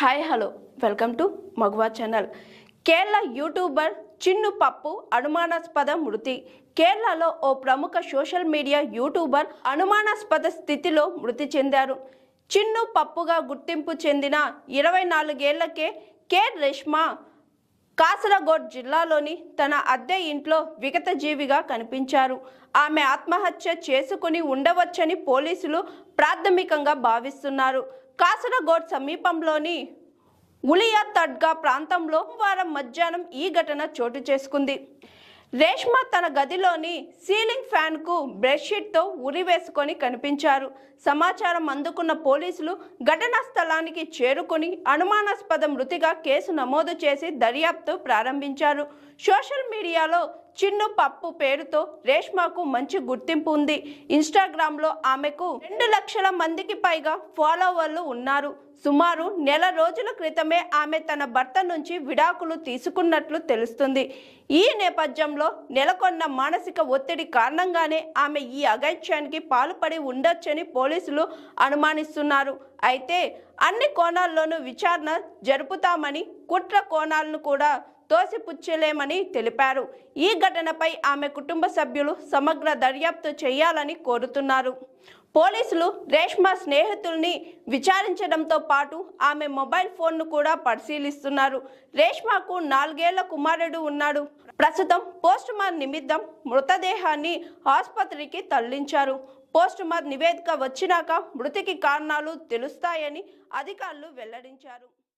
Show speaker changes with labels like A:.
A: Hi hello welcome to Maguva channel Kerala YouTuber Chinnu Pappu అనుమానాస్పద మృతి కేరళలో ఓ ప్రముఖ సోషల్ మీడియా యూట్యూబర్ అనుమానాస్పద స్థితిలో మృతి చెందారు. చిన్ను పప్పుగా గుర్తింపు చెందిన ఇరవై నాలుగేళ్ళకే కే. రేష్మా కాసరగోడ్ జిల్లాలోని తన అద్దె ఇంట్లో విగతజీవిగా కనిపించారు. ఆమె ఆత్మహత్య చేసుకుని ఉండవచ్చని పోలీసులు ప్రాథమికంగా భావిస్తున్నారు. కాసరగోడ్ సమీపంలోని ఉలియా తడ్గా ప్రాంతంలో వారం మధ్యాహ్నం ఈ ఘటన చోటు చేసుకుంది. రేష్మ తన గదిలోని సీలింగ్ ఫ్యాన్కు బెడ్షీట్తో ఉరివేసుకొని కనిపించారు. సమాచారం అందుకున్న పోలీసులు ఘటనా స్థలానికి చేరుకుని అనుమానాస్పద మృతిగా కేసు నమోదు చేసి దర్యాప్తు ప్రారంభించారు. సోషల్ మీడియాలో చిన్ను పప్పు పేరుతో రేష్మాకు మంచి గుర్తింపు ఉంది. ఇన్స్టాగ్రామ్లో ఆమెకు రెండు లక్షల మందికి పైగా ఫాలోవర్లు ఉన్నారు. సుమారు నెల రోజుల క్రితమే ఆమె తన భర్త నుంచి విడాకులు తీసుకున్నట్లు తెలుస్తుంది. ఈ నేపథ్యంలో నెలకొన్న మానసిక ఒత్తిడి కారణంగానే ఆమె ఈ అగైత్యానికి పాల్పడి ఉండొచ్చని పోలీసులు అనుమానిస్తున్నారు. అయితే అన్ని కోణాల్లోనూ విచారణ జరుపుతామని కుట్ర కోణాలను కూడా తోసిపుచ్చలేమని తెలిపారు. ఈ ఘటనపై ఆమె కుటుంబ సభ్యులు సమగ్ర దర్యాప్తు చేయాలని కోరుతున్నారు. పోలీసులు రేష్మా స్నేహితుల్ని విచారించడంతో పాటు ఆమె మొబైల్ ఫోన్ను కూడా పరిశీలిస్తున్నారు. రేష్మాకు నాలుగేళ్ళ కుమారుడు ఉన్నాడు. ప్రస్తుతం పోస్ట్ మార్ నిమిత్తం మృతదేహాన్ని ఆసుపత్రికి తరలించారు. పోస్ట్ మార్ నివేదిక వచ్చినాక మృతికి కారణాలు తెలుస్తాయని అధికారులు వెల్లడించారు.